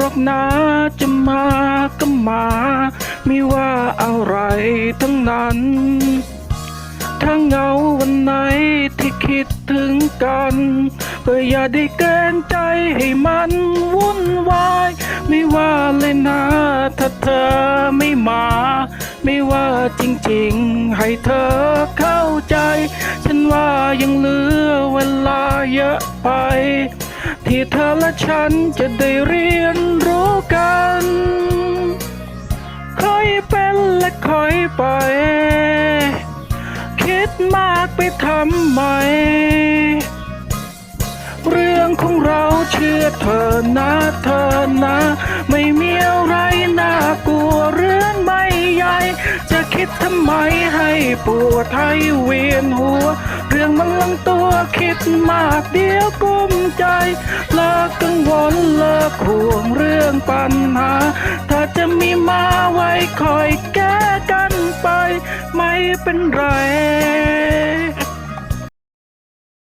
รอกนะจะมาก็มา ไม่ว่าอะไรทั้งนั้น ถ้าเหงาวันไหนที่คิดถึงกันก็อย่าได้เกรงใจให้มันวุ่นวาย ไม่ว่าเลยนะถ้าเธอไม่มา ไม่ว่าจริงๆ ให้เธอเข้าใจ ฉันว่ายังเหลือเวลาเยอะไป ที่เธอและฉันจะได้เรียนรู้กันค่อยเป็นและค่อยไป คิดมากไปทำไม เรื่องของเราเชื่อเธอนะเธอนะ ไม่มีอะไรน่ากลัวเรื่องไม่ใหญ่ จะคิดทำไมให้ปวดให้เวียนหัว ตัวคิดมากเดียวกุ้มใจ เลิกกังวลเลิกห่วงเรื่องปัญหา ถ้าจะมีมาไว้คอยแก้กันไป ไม่เป็นไร